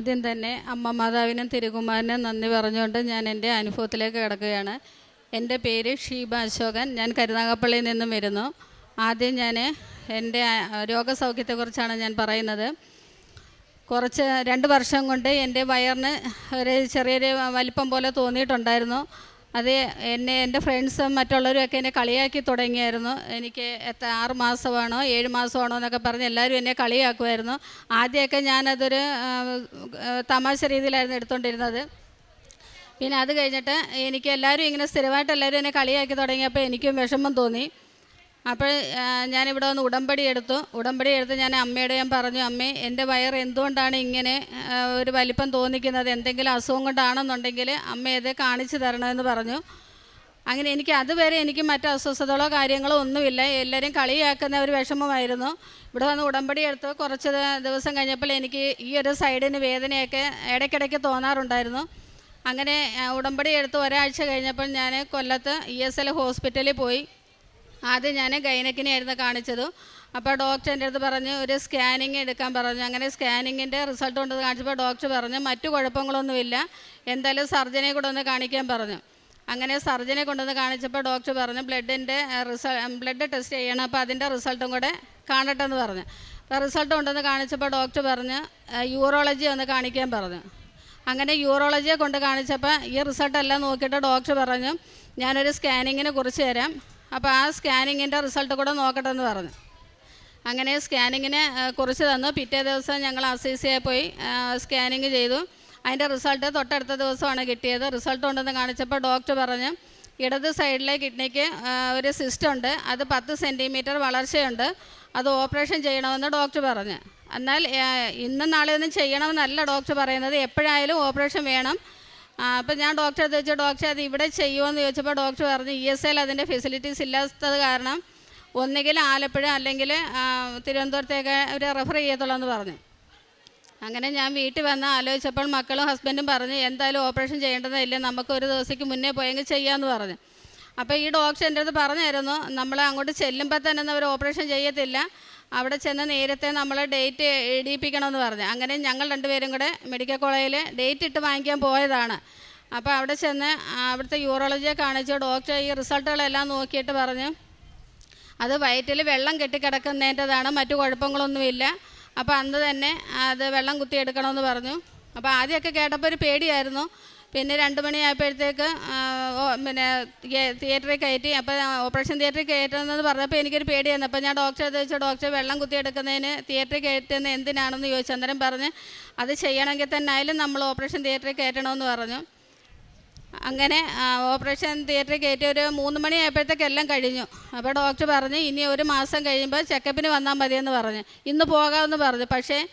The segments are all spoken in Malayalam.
ആദ്യം തന്നെ അമ്മ മാതാവിനും തിരുകുമാരനും നന്ദി പറഞ്ഞുകൊണ്ട് ഞാൻ എന്റെ അനുഭവത്തിലേക്ക് കിടക്കുകയാണ്. എന്റെ പേര് ഷീബ അശോകൻ. ഞാൻ കരുനാഗപ്പള്ളിയിൽ നിന്നും വരുന്നു. ആദ്യം ഞാൻ എന്റെ രോഗസൗഖ്യത്തെക്കുറിച്ചാണ് ഞാൻ പറയുന്നത്. കുറച്ച് രണ്ട് വർഷം കൊണ്ട് എന്റെ വയറിന് ഒരു ചെറിയൊരു വലിപ്പം പോലെ തോന്നിയിട്ടുണ്ടായിരുന്നു. അത് എന്നെ എന്റെ ഫ്രണ്ട്സും മറ്റുള്ളവരും ഒക്കെ എന്നെ കളിയാക്കി തുടങ്ങിയായിരുന്നു. എനിക്ക് എത്ര ആറ് മാസമാണോ ഏഴ് മാസമാണോ എന്നൊക്കെ പറഞ്ഞ് എല്ലാവരും എന്നെ കളിയാക്കുമായിരുന്നു. ആദ്യമൊക്കെ ഞാനതൊരു തമാശ രീതിയിലായിരുന്നു എടുത്തുകൊണ്ടിരുന്നത് പിന്നെ അത് കഴിഞ്ഞിട്ട് എനിക്ക് എല്ലാവരും ഇങ്ങനെ സ്ഥിരമായിട്ട് എല്ലാവരും എന്നെ കളിയാക്കി തുടങ്ങിയപ്പോൾ എനിക്കും വിഷമം തോന്നി. അപ്പോൾ ഞാനിവിടെ വന്ന് ഉടമ്പടി എടുത്തു. ഉടമ്പടി എടുത്ത് ഞാൻ അമ്മയോട് ഞാൻ പറഞ്ഞു അമ്മേ എന്റെ വയർ എന്തുകൊണ്ടാണ് ഇങ്ങനെ ഒരു വലിപ്പം തോന്നിക്കുന്നത്? എന്തെങ്കിലും അസുഖം കൊണ്ടാണെന്നുണ്ടെങ്കിൽ അമ്മ ഇത് കാണിച്ചു തരണമെന്ന് പറഞ്ഞു. അങ്ങനെ എനിക്ക് അതുവരെ എനിക്ക് മറ്റു അസ്വസ്ഥതകളോ കാര്യങ്ങളോ ഒന്നുമില്ല. എല്ലാവരും കളിയാക്കുന്ന ഒരു വിഷമമായിരുന്നു. ഇവിടെ വന്ന് ഉടമ്പടി എടുത്ത് കുറച്ച് ദിവസം കഴിഞ്ഞപ്പോൾ എനിക്ക് ഈ ഒരു സൈഡിന് വേദനയൊക്കെ ഇടയ്ക്കിടയ്ക്ക് തോന്നാറുണ്ടായിരുന്നു. അങ്ങനെ ഉടമ്പടി എടുത്ത് ഒരാഴ്ച കഴിഞ്ഞപ്പോൾ ഞാൻ കൊല്ലത്ത് ഇ എസ് എൽ ഹോസ്പിറ്റലിൽ പോയി. ആദ്യം ഞാൻ ഗൈനക്കിനെയായിരുന്നു കാണിച്ചത്. അപ്പോൾ ഡോക്ടർ എന്റെ അടുത്ത് പറഞ്ഞ് ഒരു സ്കാനിങ് എടുക്കാൻ പറഞ്ഞു. അങ്ങനെ സ്കാനിങ്ങിന്റെ റിസൾട്ട് കൊണ്ടത് കാണിച്ചപ്പോൾ ഡോക്ടർ പറഞ്ഞു മറ്റു കുഴപ്പങ്ങളൊന്നുമില്ല. എന്തായാലും സർജനെ കൂടെ ഒന്ന് കാണിക്കാൻ പറഞ്ഞു. അങ്ങനെ സർജനെ കൊണ്ടുവന്ന് കാണിച്ചപ്പോൾ ഡോക്ടർ പറഞ്ഞു ബ്ലഡിന്റെ റിസൾ ബ്ലഡ് ടെസ്റ്റ് ചെയ്യണം. അപ്പോൾ അതിന്റെ റിസൾട്ടും കൂടെ കാണട്ടെ എന്ന് പറഞ്ഞു. അപ്പോൾ റിസൾട്ട് കൊണ്ടുവന്ന് കാണിച്ചപ്പോൾ ഡോക്ടർ പറഞ്ഞ് യൂറോളജി ഒന്ന് കാണിക്കാൻ പറഞ്ഞു. അങ്ങനെ യൂറോളജിയെ കൊണ്ട് കാണിച്ചപ്പോൾ ഈ റിസൾട്ടെല്ലാം നോക്കിയിട്ട് ഡോക്ടർ പറഞ്ഞു ഞാനൊരു സ്കാനിങ്ങിനെ കുറിച്ച് തരാം. അപ്പോൾ ആ സ്കാനിങ്ങിന്റെ റിസൾട്ട് കൂടെ നോക്കട്ടെ എന്ന് പറഞ്ഞു. അങ്ങനെ സ്കാനിങ്ങിന് കുറിച്ച് തന്നു. പിറ്റേ ദിവസം ഞങ്ങൾ ആർ സി സിയെ പോയി സ്കാനിങ് ചെയ്തു. അതിന്റെ റിസൾട്ട് തൊട്ടടുത്ത ദിവസമാണ് കിട്ടിയത്. റിസൾട്ട് ഉണ്ടെന്ന് കാണിച്ചപ്പോൾ ഡോക്ടർ പറഞ്ഞു ഇടത് സൈഡിലെ കിഡ്നിക്ക് ഒരു സിസ്റ്റ് ഉണ്ട്. അത് പത്ത് സെന്റിമീറ്റർ വളർച്ചയുണ്ട്. അത് ഓപ്പറേഷൻ ചെയ്യണമെന്ന് ഡോക്ടർ പറഞ്ഞു. എന്നാൽ ഇന്നും നാളെ ഒന്നും ചെയ്യണമെന്നല്ല ഡോക്ടർ പറയുന്നത്. എപ്പോഴായാലും ഓപ്പറേഷൻ വേണം. അപ്പോൾ ഞാൻ ഡോക്ടറെ ചോദിച്ചു ഡോക്ടർ അത് ഇവിടെ ചെയ്യുമോ എന്ന് ചോദിച്ചപ്പോൾ ഡോക്ടർ പറഞ്ഞു ഇ എസ് എൽ അതിന്റെ ഫെസിലിറ്റീസ് ഇല്ലാത്തത് കാരണം ഒന്നുകിൽ ആലപ്പുഴ അല്ലെങ്കിൽ തിരുവനന്തപുരത്തേക്ക് ഒരു റെഫർ ചെയ്യത്തുള്ളൂ എന്ന് പറഞ്ഞു. അങ്ങനെ ഞാൻ വീട്ടിൽ വന്ന് ആലോചിച്ചപ്പോൾ മക്കളും ഹസ്ബൻഡും പറഞ്ഞു എന്തായാലും ഓപ്പറേഷൻ ചെയ്യേണ്ടതില്ല നമുക്ക് ഒരു ദിവസത്തേക്ക് മുന്നേ പോയെങ്കിൽ ചെയ്യാമെന്ന് പറഞ്ഞു. അപ്പോൾ ഈ ഡോക്ടർ എന്റെ അടുത്ത് പറഞ്ഞായിരുന്നു നമ്മൾ അങ്ങോട്ട് ചെല്ലുമ്പോൾ തന്നെ അവർ ഓപ്പറേഷൻ ചെയ്യത്തില്ല. അവിടെ ചെന്ന് നേരത്തെ നമ്മൾ ഡേറ്റ് ഇടിയിപ്പിക്കണമെന്ന് പറഞ്ഞു. അങ്ങനെ ഞങ്ങൾ രണ്ടുപേരും കൂടെ മെഡിക്കൽ കോളേജിൽ ഡേറ്റ് ഇട്ട് വാങ്ങിക്കാൻ പോയതാണ്. അപ്പോൾ അവിടെ ചെന്ന് അവിടുത്തെ യൂറോളജിയെ കാണിച്ചു ഡോക്ടർ ഈ റിസൾട്ടുകളെല്ലാം നോക്കിയിട്ട് പറഞ്ഞു. അത് വയറ്റിൽ വെള്ളം കെട്ടിക്കിടക്കുന്നതിന്റെതാണ് മറ്റു കുഴപ്പങ്ങളൊന്നുമില്ല. അപ്പോൾ അന്ന് തന്നെ അത് വെള്ളം കുത്തിയെടുക്കണമെന്ന് പറഞ്ഞു. അപ്പോൾ ആദ്യമൊക്കെ കേട്ടപ്പോൾ ഒരു പേടിയായിരുന്നു. പിന്നെ രണ്ട് മണിയായപ്പോഴത്തേക്ക് പിന്നെ തിയേ- തിയേറ്ററിൽ കയറ്റി. അപ്പോൾ ഓപ്പറേഷൻ തിയേറ്ററിൽ കയറ്റണമെന്ന് പറഞ്ഞപ്പോൾ എനിക്കൊരു പേടിയായിരുന്നു. അപ്പോൾ ഞാൻ ഡോക്ടറെ ചോദിച്ചു ഡോക്ടർ വെള്ളം കുത്തിയെടുക്കുന്നതിന് തിയേറ്ററിൽ കയറ്റുന്ന എന്തിനാണെന്ന് ചോദിച്ചു. അന്നേരം പറഞ്ഞ് അത് ചെയ്യണമെങ്കിൽ തന്നെ ആയാലും നമ്മൾ ഓപ്പറേഷൻ തിയേറ്ററിൽ കയറ്റണമെന്ന് പറഞ്ഞു. അങ്ങനെ ഓപ്പറേഷൻ തിയേറ്ററിൽ കയറ്റി ഒരു മൂന്ന് മണിയായപ്പോഴത്തേക്ക് എല്ലാം കഴിഞ്ഞു. അപ്പോൾ ഡോക്ടർ പറഞ്ഞു ഇനി ഒരു മാസം കഴിയുമ്പോൾ ചെക്കപ്പിന് വന്നാൽ മതിയെന്ന് പറഞ്ഞു. ഇന്ന് പോകാമെന്ന് പറഞ്ഞു. പക്ഷേ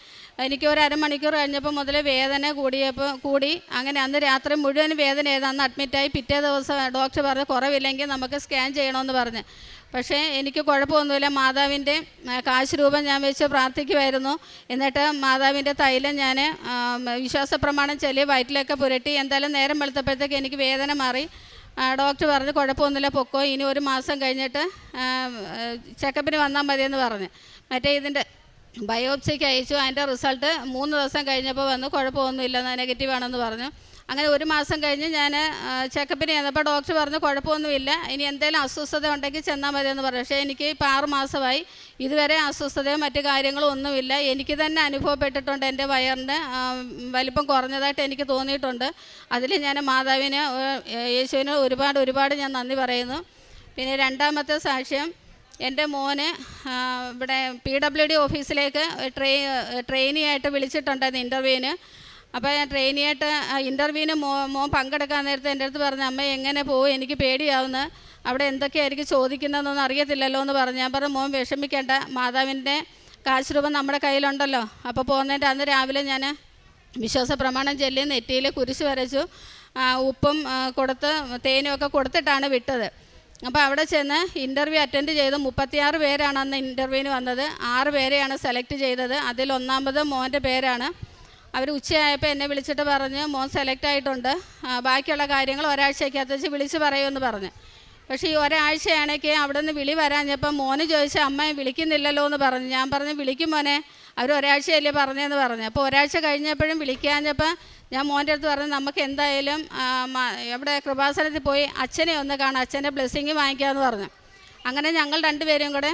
എനിക്ക് ഒരു അരമണിക്കൂർ കഴിഞ്ഞപ്പോൾ മുതൽ വേദന കൂടിയപ്പോൾ കൂടി. അങ്ങനെ അന്ന് രാത്രി മുഴുവൻ വേദന ചെയ്ത് അന്ന് അഡ്മിറ്റായി പിറ്റേ ദിവസം ഡോക്ടർ പറഞ്ഞു കുറവില്ലെങ്കിൽ നമുക്ക് സ്കാൻ ചെയ്യണമെന്ന് പറഞ്ഞ്. പക്ഷേ എനിക്ക് കുഴപ്പമൊന്നുമില്ല. മാതാവിന്റെ കാശ് രൂപം ഞാൻ വെച്ച് പ്രാർത്ഥിക്കുമായിരുന്നു എന്നിട്ട് മാതാവിന്റെ തൈലം ഞാൻ വിശ്വാസ പ്രമാണം ചൊല്ലി വയറ്റിലൊക്കെ പുരട്ടി. എന്തായാലും നേരം വെളുത്തപ്പോഴത്തേക്ക് എനിക്ക് വേദന മാറി. ഡോക്ടർ പറഞ്ഞു കുഴപ്പമൊന്നുമില്ല പൊക്കോ. ഇനി ഒരു മാസം കഴിഞ്ഞിട്ട് ചെക്കപ്പിന് വന്നാൽ മതിയെന്ന് പറഞ്ഞു. മറ്റേ ഇതിന്റെ ബയോപ്സിക്ക് അയച്ചു. അതിന്റെ റിസൾട്ട് മൂന്ന് ദിവസം കഴിഞ്ഞപ്പോൾ വന്നു. കുഴപ്പമൊന്നുമില്ല നെഗറ്റീവ് ആണെന്ന് പറഞ്ഞു. അങ്ങനെ ഒരു മാസം കഴിഞ്ഞ് ഞാൻ ചെക്കപ്പിന് ചെന്നപ്പോൾ ഡോക്ടർ പറഞ്ഞു കുഴപ്പമൊന്നുമില്ല. ഇനി എന്തെങ്കിലും അസ്വസ്ഥത ഉണ്ടെങ്കിൽ ചെന്നാൽ എന്ന് പറഞ്ഞു. പക്ഷേ എനിക്ക് ഇപ്പോൾ ആറ് മാസമായി. ഇതുവരെ അസ്വസ്ഥതയോ മറ്റു കാര്യങ്ങളോ ഒന്നുമില്ല. എനിക്ക് തന്നെ അനുഭവപ്പെട്ടിട്ടുണ്ട് എന്റെ വയറിന് ആ, വലിപ്പം കുറഞ്ഞതായിട്ട് എനിക്ക് തോന്നിയിട്ടുണ്ട്. അതിൽ ഞാൻ മാതാവിന് യേശുവിന് ഒരുപാട് ഒരുപാട് ഞാൻ നന്ദി പറയുന്നു. പിന്നെ രണ്ടാമത്തെ സാക്ഷ്യം എന്റെ മോന് ഇവിടെ പി ഡബ്ല്യു ഡി ഓഫീസിലേക്ക് ട്രെയി ട്രെയിനിയായിട്ട് വിളിച്ചിട്ടുണ്ടായിരുന്നു ഇന്റർവ്യൂവിന്. അപ്പോൾ ഞാൻ ട്രെയിനിയായിട്ട് ഇന്റർവ്യൂവിന് മോ മോൻ പങ്കെടുക്കാൻ നേരത്തെ എന്റെ അടുത്ത് പറഞ്ഞു അമ്മ എങ്ങനെ പോകും എനിക്ക് പേടിയാവുന്നു. അവിടെ എന്തൊക്കെയായിരിക്കും ചോദിക്കുന്നതെന്നൊന്നും അറിയത്തില്ലല്ലോ എന്ന് പറഞ്ഞു. ഞാൻ പറഞ്ഞു മോൻ വിഷമിക്കേണ്ട. മാതാവിന്റെ കാശ് രൂപം നമ്മുടെ കയ്യിലുണ്ടല്ലോ. അപ്പോൾ പോകുന്നതിന്റെ അന്ന് രാവിലെ ഞാൻ വിശ്വാസ പ്രമാണം ചൊല്ലി നെറ്റിയിൽ കുരിശ് വരച്ചു. ഉപ്പും കൊടുത്ത് തേനും ഒക്കെ കൊടുത്തിട്ടാണ് വിട്ടത്. അപ്പോൾ അവിടെ ചെന്ന് ഇന്റർവ്യൂ അറ്റൻഡ് ചെയ്ത് മുപ്പത്തിയാറ് പേരാണ് അന്ന് ഇന്റർവ്യൂവിന് വന്നത്. ആറ് പേരെയാണ് സെലക്ട് ചെയ്തത്. അതിൽ ഒന്നാമത് മോന്റെ പേരാണ്. അവർ ഉച്ചയായപ്പോൾ എന്നെ വിളിച്ചിട്ട് പറഞ്ഞ് മോൻ സെലക്ട് ആയിട്ടുണ്ട്. ബാക്കിയുള്ള കാര്യങ്ങൾ ഒരാഴ്ചയ്ക്കകത്ത് വെച്ച് വിളിച്ച് പറയുമെന്ന് പറഞ്ഞ്. പക്ഷേ ഈ ഒരാഴ്ചയാണെങ്കിൽ അവിടെ നിന്ന് വിളി വരാഞ്ഞപ്പോൾ മോന് ചോദിച്ചാൽ അമ്മയും വിളിക്കുന്നില്ലല്ലോ എന്ന് പറഞ്ഞു. ഞാൻ പറഞ്ഞു വിളിക്കും മോനെ. അവർ ഒരാഴ്ചയല്ലേ പറഞ്ഞതെന്ന് പറഞ്ഞു. അപ്പോൾ ഒരാഴ്ച കഴിഞ്ഞപ്പോഴും വിളിക്കാഞ്ഞപ്പോൾ ഞാൻ മോന്റെ അടുത്ത് പറഞ്ഞു നമുക്ക് എന്തായാലും എവിടെ കൃപാസനത്തിൽ പോയി അച്ഛനെ ഒന്ന് കാണാം അച്ഛന്റെ ബ്ലെസ്സിങ് വാങ്ങിക്കാമെന്ന് പറഞ്ഞു. അങ്ങനെ ഞങ്ങൾ രണ്ടുപേരും കൂടെ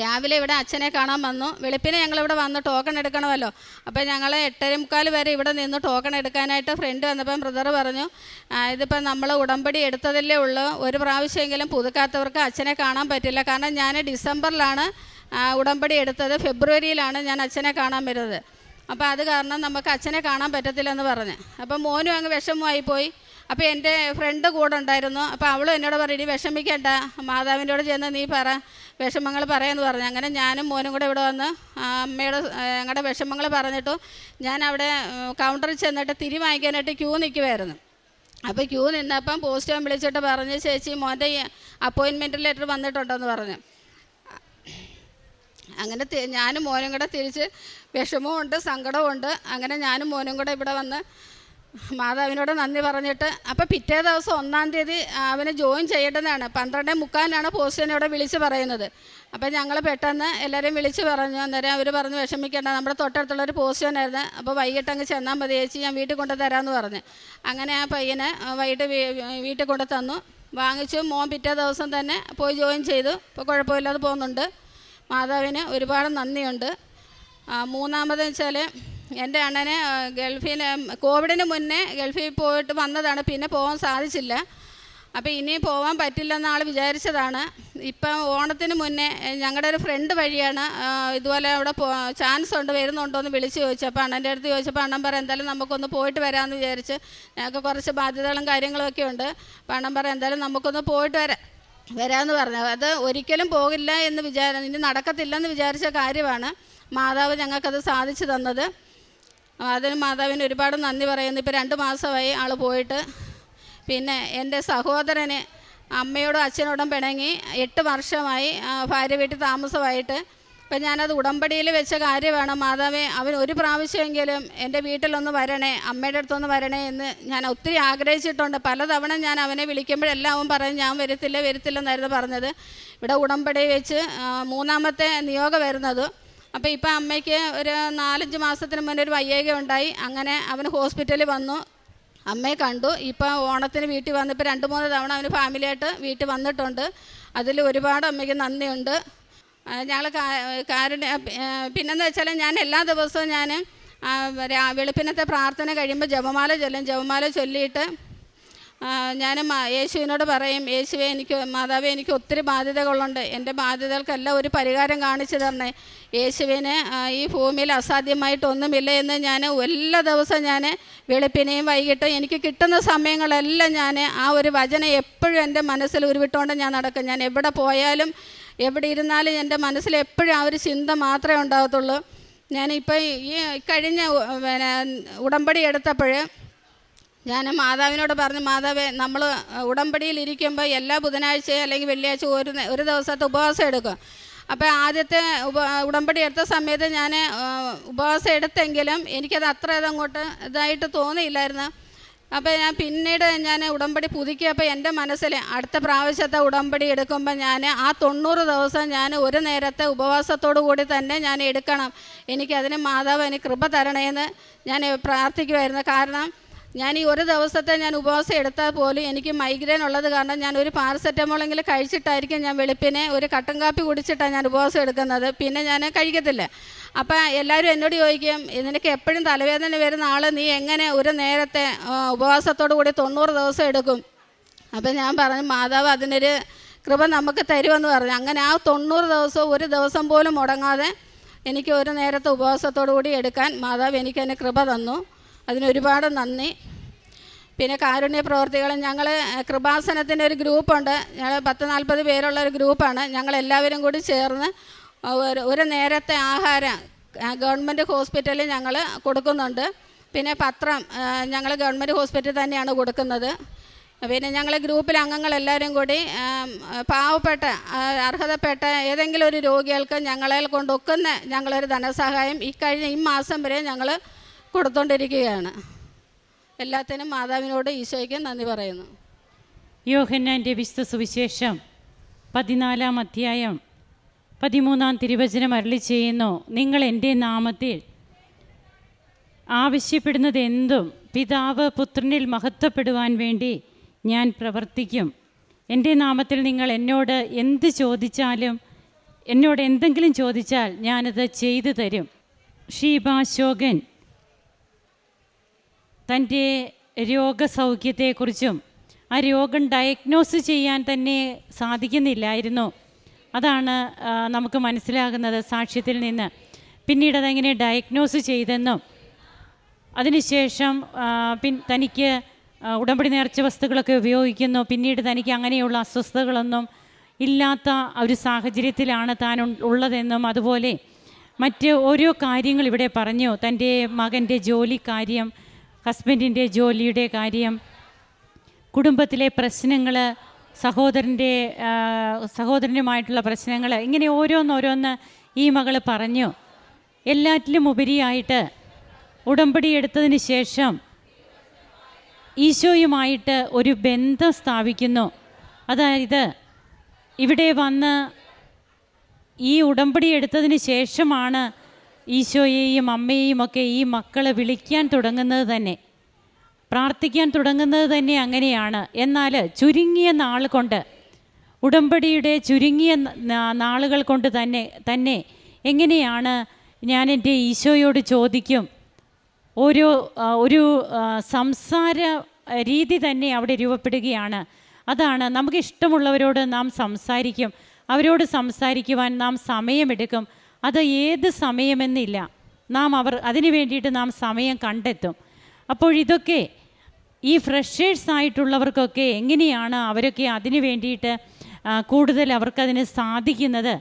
രാവിലെ ഇവിടെ അച്ഛനെ കാണാൻ വന്നു. വെളുപ്പിനെ ഞങ്ങളിവിടെ വന്ന് ടോക്കൺ എടുക്കണമല്ലോ. അപ്പോൾ ഞങ്ങൾ എട്ടര മുക്കാൽ വരെ ഇവിടെ നിന്ന് ടോക്കൺ എടുക്കാനായിട്ട് ഫ്രണ്ട് വന്നപ്പം ബ്രദർ പറഞ്ഞു "ആ, ഇതിപ്പോൾ നമ്മൾ ഉടമ്പടി എടുത്തതല്ലേ ഉള്ളൂ. ഒരു പ്രാവശ്യമെങ്കിലും പുതുക്കാത്തവർക്ക് അച്ഛനെ കാണാൻ പറ്റില്ല. കാരണം ഞാൻ ഡിസംബറിലാണ് ഉടമ്പടി എടുത്തത്. ഫെബ്രുവരിയിലാണ് ഞാൻ അച്ഛനെ കാണാൻ വരുന്നത്. അപ്പോൾ അത് കാരണം നമുക്ക് അച്ഛനെ കാണാൻ പറ്റത്തില്ലെന്ന് പറഞ്ഞ്. അപ്പം മോനും അങ്ങ് വിഷമമായി പോയി. അപ്പോൾ എന്റെ ഫ്രണ്ട് കൂടെ ഉണ്ടായിരുന്നു. അപ്പോൾ അവളും എന്നോട് പറഞ്ഞു ഇനി വിഷമിക്കണ്ട. മാതാവിന്റെ ചെന്ന് നീ പറ. വിഷമങ്ങൾ പറയാമെന്ന് പറഞ്ഞു. അങ്ങനെ ഞാനും മോനും കൂടെ ഇവിടെ വന്ന് അമ്മയുടെ ഞങ്ങളുടെ വിഷമങ്ങൾ പറഞ്ഞിട്ടു ഞാൻ അവിടെ കൗണ്ടറിൽ ചെന്നിട്ട് തിരി വാങ്ങിക്കാനായിട്ട് ക്യൂ നിൽക്കുമായിരുന്നു അപ്പോൾ ക്യൂ നിന്നപ്പം പോസ്റ്റ് വിളിച്ചിട്ട് പറഞ്ഞ് ചേച്ചി മോന്റെ അപ്പോയിൻമെന്റ് ലെറ്റർ വന്നിട്ടുണ്ടെന്ന് പറഞ്ഞു. അങ്ങനെ ഞാനും മോനും കൂടെ തിരിച്ച് വിഷമവുമുണ്ട് സങ്കടവുമുണ്ട് അങ്ങനെ ഞാനും മോനും കൂടെ ഇവിടെ വന്ന് മാതാവിനോട് നന്ദി പറഞ്ഞിട്ട് അപ്പോൾ പിറ്റേ ദിവസം ഒന്നാം തീയതി അവനെ ജോയിൻ ചെയ്യേണ്ടതാണ്. പന്ത്രണ്ടേ മുക്കാലിനാണ് പോസ്റ്റിനോട് വിളിച്ച് പറയുന്നത്. അപ്പോൾ ഞങ്ങൾ പെട്ടെന്ന് എല്ലാവരെയും വിളിച്ച് പറഞ്ഞു. അന്നേരം അവർ പറഞ്ഞു വിഷമിക്കേണ്ട നമ്മുടെ തൊട്ടടുത്തുള്ളൊരു പോസ്റ്റിനായിരുന്നു അപ്പോൾ വൈകിട്ട് അങ്ങ് ചെന്നാൽ മതി ചേച്ചി ഞാൻ വീട്ടിൽ കൊണ്ട് തരാമെന്ന് പറഞ്ഞു. അങ്ങനെ ആ പയ്യനെ വൈകിട്ട് വീട്ടിൽ കൊണ്ട് തന്നു. വാങ്ങിച്ചു. മോൻ പിറ്റേ ദിവസം തന്നെ പോയി ജോയിൻ ചെയ്തു. ഇപ്പോൾ കുഴപ്പമില്ലാതെ പോകുന്നുണ്ട്. മാതാവിന് ഒരുപാട് നന്ദിയുണ്ട്. മൂന്നാമത് വെച്ചാൽ എന്റെ അണ്ണനെ ഗൾഫിന് കോവിഡിന് മുന്നേ ഗൾഫിൽ പോയിട്ട് വന്നതാണ്. പിന്നെ പോകാൻ സാധിച്ചില്ല. അപ്പോൾ ഇനി പോകാൻ പറ്റില്ലെന്ന് ആൾ വിചാരിച്ചതാണ്. ഇപ്പം ഓണത്തിന് മുന്നേ ഞങ്ങളുടെ ഒരു ഫ്രണ്ട് വഴിയാണ് ഇതുപോലെ അവിടെ പോ ചാൻസ് ഉണ്ട് വരുന്നുണ്ടോ എന്ന് വിളിച്ച് ചോദിച്ചപ്പോൾ അണ്ണന്റെ അടുത്ത് ചോദിച്ചപ്പോൾ അണ്ണൻ പറ എന്തായാലും നമുക്കൊന്ന് പോയിട്ട് വരാമെന്ന് വിചാരിച്ച് ഞങ്ങൾക്ക് കുറച്ച് ബാധ്യതകളും കാര്യങ്ങളൊക്കെ ഉണ്ട്. അപ്പം അണ്ണൻ പറ എന്തായാലും നമുക്കൊന്ന് പോയിട്ട് വരാം. വരാമെന്ന് പറഞ്ഞു. അത് ഒരിക്കലും പോകില്ല എന്ന് വിചാര ഇനി നടക്കത്തില്ലെന്ന് വിചാരിച്ച കാര്യമാണ് മാതാവ് ഞങ്ങൾക്കത് സാധിച്ചു തന്നത്. അതിന് മാതാവിന് ഒരുപാട് നന്ദി പറയുന്നു. ഇപ്പോൾ രണ്ട് മാസമായി ആൾ പോയിട്ട്. പിന്നെ എന്റെ സഹോദരന് അമ്മയോടും അച്ഛനോടും പിണങ്ങി എട്ട് വർഷമായി ഭാര്യ വീട്ടിൽ താമസമായിട്ട്. ഇപ്പം ഞാനത് ഉടമ്പടിയിൽ വെച്ച കാര്യമാണ്. മാതാവേ അവൻ ഒരു പ്രാവശ്യമെങ്കിലും എന്റെ വീട്ടിലൊന്ന് വരണേ അമ്മയുടെ അടുത്തൊന്ന് വരണേ എന്ന് ഞാൻ ഒത്തിരി ആഗ്രഹിച്ചിട്ടുണ്ട്. പലതവണ ഞാൻ അവനെ വിളിക്കുമ്പോഴെല്ലാം അവൻ പറയും ഞാൻ വരത്തില്ല വരത്തില്ലെന്നായിരുന്നു പറഞ്ഞത്. ഇവിടെ ഉടമ്പടി വെച്ച് മൂന്നാമത്തെ നിയോഗം വരുന്നത്. അപ്പോൾ ഇപ്പം അമ്മയ്ക്ക് ഒരു നാലഞ്ച് മാസത്തിന് മുന്നേ ഒരു വയ്യേക ഉണ്ടായി. അങ്ങനെ അവൻ ഹോസ്പിറ്റലിൽ വന്നു. അമ്മയെ കണ്ടു. ഇപ്പോൾ ഓണത്തിന് വീട്ടിൽ വന്നിപ്പോൾ രണ്ട് മൂന്ന് തവണ അവന് ഫാമിലിയായിട്ട് വീട്ടിൽ വന്നിട്ടുണ്ട്. അതിൽ ഒരുപാട് അമ്മയ്ക്ക് നന്ദിയുണ്ട്. ഞങ്ങൾ കാരുണ്യ പിന്നെന്ന് വെച്ചാൽ ഞാൻ എല്ലാ ദിവസവും ഞാൻ വെളുപ്പിനത്തെ പ്രാർത്ഥന കഴിയുമ്പോൾ ജപമാല ചൊല്ലും. ജപമാല ചൊല്ലിയിട്ട് ഞാൻ യേശുവിനോട് പറയും യേശുവെ എനിക്ക് മാതാവേ എനിക്ക് ഒത്തിരി ബാധ്യതകളുണ്ട്. എന്റെ ബാധ്യതകൾക്കെല്ലാം ഒരു പരിഹാരം കാണിച്ചു തരണേ. യേശുവിന് ഈ ഭൂമിയിൽ അസാധ്യമായിട്ടൊന്നുമില്ല എന്ന് ഞാൻ എല്ലാ ദിവസവും ഞാൻ വെളുപ്പിനെയും വൈകിട്ടും എനിക്ക് കിട്ടുന്ന സമയങ്ങളെല്ലാം ഞാൻ ആ ഒരു വചനം എപ്പോഴും എന്റെ മനസ്സിൽ ഉരുവിട്ടുകൊണ്ട് ഞാൻ നടക്കും. ഞാൻ എവിടെ പോയാലും എവിടെ ഇരുന്നാലും എന്റെ മനസ്സിൽ എപ്പോഴും ആ ഒരു ചിന്ത മാത്രമേ ഉണ്ടാകത്തുള്ളൂ. ഞാനിപ്പോൾ ഈ കഴിഞ്ഞ പിന്നെ ഉടമ്പടി എടുത്തപ്പോൾ ഞാൻ മാതാവിനോട് പറഞ്ഞു മാതാവേ നമ്മൾ ഉടമ്പടിയിൽ ഇരിക്കുമ്പോൾ എല്ലാ ബുധനാഴ്ചയും അല്ലെങ്കിൽ വെള്ളിയാഴ്ച ഒരു ഒരു ദിവസത്തെ ഉപവാസം എടുക്കും. അപ്പോൾ ആദ്യത്തെ ഉടമ്പടി എടുത്ത സമയത്ത് ഞാൻ ഉപവാസം എടുത്തെങ്കിലും എനിക്കത് അത്ര ഇതങ്ങോട്ട് ഇതായിട്ട് തോന്നിയില്ലായിരുന്നു. അപ്പോൾ ഞാൻ പിന്നീട് ഞാൻ ഉടമ്പടി പുതുക്കിയപ്പോൾ എന്റെ മനസ്സിൽ അടുത്ത പ്രാവശ്യത്തെ ഉടമ്പടി എടുക്കുമ്പോൾ ഞാൻ ആ തൊണ്ണൂറ് ദിവസം ഞാൻ ഒരു നേരത്തെ ഉപവാസത്തോടു കൂടി തന്നെ ഞാൻ എടുക്കണം. എനിക്കതിന് മാതാവ് എനിക്ക് കൃപ തരണേന്ന് ഞാൻ പ്രാർത്ഥിക്കുമായിരുന്നു കാരണം ഞാൻ ഈ ഒരു ദിവസത്തെ ഞാൻ ഉപവാസം എടുത്താൽ പോലും എനിക്ക് മൈഗ്രെയിൻ ഉള്ളത് കാരണം ഞാൻ ഒരു പാരസെറ്റമോളെങ്കിലും കഴിച്ചിട്ടായിരിക്കും ഞാൻ വെളുപ്പിനെ ഒരു കട്ടൻ കാപ്പി കുടിച്ചിട്ടാണ് ഞാൻ ഉപവാസം എടുക്കുന്നത്. പിന്നെ ഞാൻ കഴിക്കത്തില്ല. അപ്പം എല്ലാവരും എന്നോട് ചോദിക്കും നിനക്ക് എപ്പോഴും തലവേദന വരുന്ന ആൾ നീ എങ്ങനെ ഒരു നേരത്തെ ഉപവാസത്തോടു കൂടി തൊണ്ണൂറ് ദിവസം എടുക്കും? അപ്പം ഞാൻ പറഞ്ഞു മാതാവ് അതിനൊരു കൃപ നമുക്ക് തരുമെന്ന് പറഞ്ഞു. അങ്ങനെ ആ തൊണ്ണൂറ് ദിവസവും ഒരു ദിവസം പോലും മുടങ്ങാതെ എനിക്ക് ഒരു നേരത്തെ ഉപവാസത്തോടു കൂടി എടുക്കാൻ മാതാവ് എനിക്ക് അതിന് കൃപ തന്നു. അതിനൊരുപാട് നന്ദി. പിന്നെ കാരുണ്യ പ്രവർത്തികൾ ഞങ്ങൾ കൃപാസനത്തിന്റെ ഒരു ഗ്രൂപ്പുണ്ട്. ഞങ്ങൾ പത്ത് നാൽപ്പത് പേരുള്ള ഒരു ഗ്രൂപ്പാണ്. ഞങ്ങൾ എല്ലാവരും കൂടി ചേർന്ന് ഒരു നേരത്തെ ആഹാരം ഗവൺമെന്റ് ഹോസ്പിറ്റലിൽ ഞങ്ങൾ കൊടുക്കുന്നുണ്ട്. പിന്നെ പത്രം ഞങ്ങൾ ഗവൺമെന്റ് ഹോസ്പിറ്റലിൽ തന്നെയാണ് കൊടുക്കുന്നത്. പിന്നെ ഞങ്ങൾ ഗ്രൂപ്പിലെ അംഗങ്ങളെല്ലാവരും കൂടി പാവപ്പെട്ട അർഹതപ്പെട്ട ഏതെങ്കിലും ഒരു രോഗികൾക്ക് ഞങ്ങളെ കൊണ്ടൊക്കുന്ന ഞങ്ങളൊരു ധനസഹായം ഇക്കഴിഞ്ഞ കഴിഞ്ഞ ഈ മാസം വരെ ഞങ്ങൾ കൊടുത്തുകൊണ്ടിരിക്കുകയാണ് എല്ലാത്തിനും മാതാവിനോട് ഈശോയ്ക്ക് നന്ദി പറയുന്നു. യോഹന്നാന്റെ വിശുദ്ധ സുവിശേഷം പതിനാലാം അധ്യായം പതിമൂന്നാം തിരുവചനം അരളി ചെയ്യുന്നു. നിങ്ങൾ എന്റെ നാമത്തിൽ ആവശ്യപ്പെടുന്നത് എന്തും പിതാവ് പുത്രനിൽ മഹത്വപ്പെടുവാൻ വേണ്ടി ഞാൻ പ്രവർത്തിക്കും. എന്റെ നാമത്തിൽ നിങ്ങൾ എന്നോട് എന്ത് ചോദിച്ചാലും എന്നോട് എന്തെങ്കിലും ചോദിച്ചാൽ ഞാനത് ചെയ്തു തരും. ഷീബാശോകൻ തന്റെ രോഗസൗഖ്യത്തെക്കുറിച്ചും ആ രോഗം ഡയഗ്നോസ് ചെയ്യാൻ തന്നെ സാധിക്കുന്നില്ലായിരുന്നു. അതാണ് നമുക്ക് മനസ്സിലാകുന്നത് സാക്ഷ്യത്തിൽ നിന്ന്. പിന്നീട് അതെങ്ങനെ ഡയഗ്നോസ് ചെയ്തെന്നും അതിനുശേഷം പിൻ തനിക്ക് ഉടമ്പടി നേർച്ച വസ്തുക്കളൊക്കെ ഉപയോഗിക്കുന്നു. പിന്നീട് തനിക്ക് അങ്ങനെയുള്ള അസ്വസ്ഥതകളൊന്നും ഇല്ലാത്ത ഒരു സാഹചര്യത്തിലാണ് താൻ ഉള്ളതെന്നും അതുപോലെ മറ്റ് ഓരോ കാര്യങ്ങൾ ഇവിടെ പറഞ്ഞു. തന്റെ മകന്റെ ജോലി കാര്യം ഹസ്ബൻഡിന്റെ ജോലിയുടെ കാര്യം കുടുംബത്തിലെ പ്രശ്നങ്ങൾ സഹോദരന്റെ സഹോദരനുമായിട്ടുള്ള പ്രശ്നങ്ങൾ ഇങ്ങനെ ഓരോന്നോരോന്ന് ഈ മകൾ പറഞ്ഞു. എല്ലാറ്റിലും ഉപരിയായിട്ട് ഉടമ്പടി എടുത്തതിന് ശേഷം ഈശോയുമായിട്ട് ഒരു ബന്ധം സ്ഥാപിക്കുന്നു. അതായത് ഇവിടെ വന്ന് ഈ ഉടമ്പടി എടുത്തതിന് ശേഷമാണ് ഈശോയെയും അമ്മയെയും ഒക്കെ ഈ മക്കളെ വിളിക്കാൻ തുടങ്ങുന്നത് തന്നെ. പ്രാർത്ഥിക്കാൻ തുടങ്ങുന്നത് തന്നെ അങ്ങനെയാണ്. എന്നാൽ ചുരുങ്ങിയ നാൾ കൊണ്ട് ഉടമ്പടിയുടെ ചുരുങ്ങിയ നാളുകൾ കൊണ്ട് തന്നെ തന്നെ എങ്ങനെയാണ് ഞാൻ എന്റെ ഈശോയോട് ചോദിക്കും. ഓരോ ഒരു സംസാര രീതി തന്നെ അവിടെ രൂപപ്പെടുകയാണ്. അതാണ് നമുക്ക് ഇഷ്ടമുള്ളവരോട് നാം സംസാരിക്കും. അവരോട് സംസാരിക്കുവാൻ നാം സമയമെടുക്കും. അത് ഏത് സമയമെന്നില്ല. നാം അവർ അതിനു വേണ്ടിയിട്ട് നാം സമയം കണ്ടെത്തും. അപ്പോൾ ഇതൊക്കെ ഈ ഫ്രഷേഴ്സ് ആയിട്ടുള്ളവർക്കൊക്കെ എങ്ങനെയാണ് അവരൊക്കെ അതിനു വേണ്ടിയിട്ട് കൂടുതൽ അവർക്കതിന് സാധിക്കുന്നത്?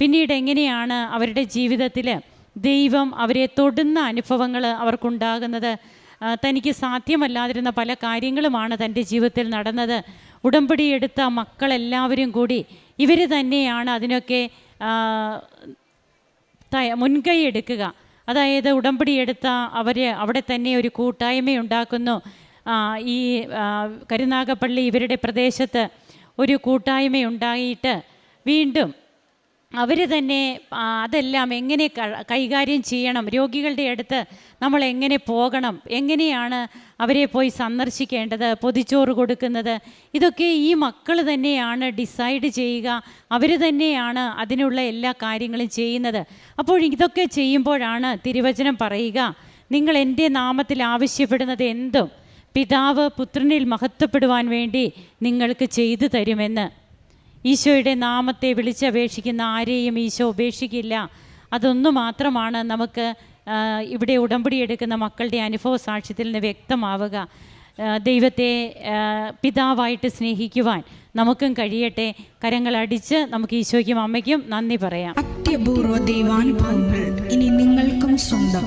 പിന്നീട് എങ്ങനെയാണ് അവരുടെ ജീവിതത്തിൽ ദൈവം അവരെ തൊടുന്ന അനുഭവങ്ങൾ അവർക്കുണ്ടാകുന്നത്? തനിക്ക് സാധ്യമല്ലാതിരുന്ന പല കാര്യങ്ങളുമാണ് തന്റെ ജീവിതത്തിൽ നടന്നത്. ഉടമ്പടിയെടുത്ത മക്കളെല്ലാവരും കൂടി ഇവർ തന്നെയാണ് അതിനൊക്കെ മുൻകൈ എടുക്കുക. അതായത് ഉടമ്പടി എടുത്ത അവർ അവിടെ തന്നെ ഒരു കൂട്ടായ്മ ഉണ്ടാക്കുന്നു ഈ കരുനാഗപ്പള്ളി ഇവരുടെ പ്രദേശത്ത് ഒരു കൂട്ടായ്മ ഉണ്ടായിട്ട് വീണ്ടും അവർ തന്നെ അതെല്ലാം എങ്ങനെ കൈകാര്യം ചെയ്യണം? രോഗികളുടെ അടുത്ത് നമ്മൾ എങ്ങനെ പോകണം? എങ്ങനെയാണ് അവരെ പോയി സന്ദർശിക്കേണ്ടത്? പൊതിച്ചോറ് കൊടുക്കുന്നത്? ഇതൊക്കെ ഈ മക്കൾ തന്നെയാണ് ഡിസൈഡ് ചെയ്യുക. അവർ തന്നെയാണ് അതിനുള്ള എല്ലാ കാര്യങ്ങളും ചെയ്യുന്നത്. അപ്പോൾ ഇതൊക്കെ ചെയ്യുമ്പോഴാണ് തിരുവചനം പറയുക നിങ്ങൾ എന്റെ നാമത്തിൽ ആവശ്യപ്പെടുന്നത് എന്തും പിതാവ് പുത്രനിൽ മഹത്വപ്പെടുവാൻ വേണ്ടി നിങ്ങൾക്ക് ചെയ്തു തരുമെന്ന്. ഈശോയുടെ നാമത്തെ വിളിച്ചപേക്ഷിക്കുന്ന ആരെയും ഈശോ ഉപേക്ഷിക്കില്ല. അതൊന്നു മാത്രമാണ് നമുക്ക് ഇവിടെ ഉടമ്പടി എടുക്കുന്ന മക്കളുടെ അനുഭവ സാക്ഷ്യത്തിൽ നിന്ന് വ്യക്തമാവുക. ദൈവത്തെ പിതാവായിട്ട് സ്നേഹിക്കുവാൻ നമുക്കും കഴിയട്ടെ. കരങ്ങളടിച്ച് നമുക്ക് ഈശോയ്ക്കും അമ്മയ്ക്കും നന്ദി പറയാം. അത്യപൂർവ ദൈവാനുഭവങ്ങൾ ഇനി നിങ്ങൾക്കും സ്വന്തം.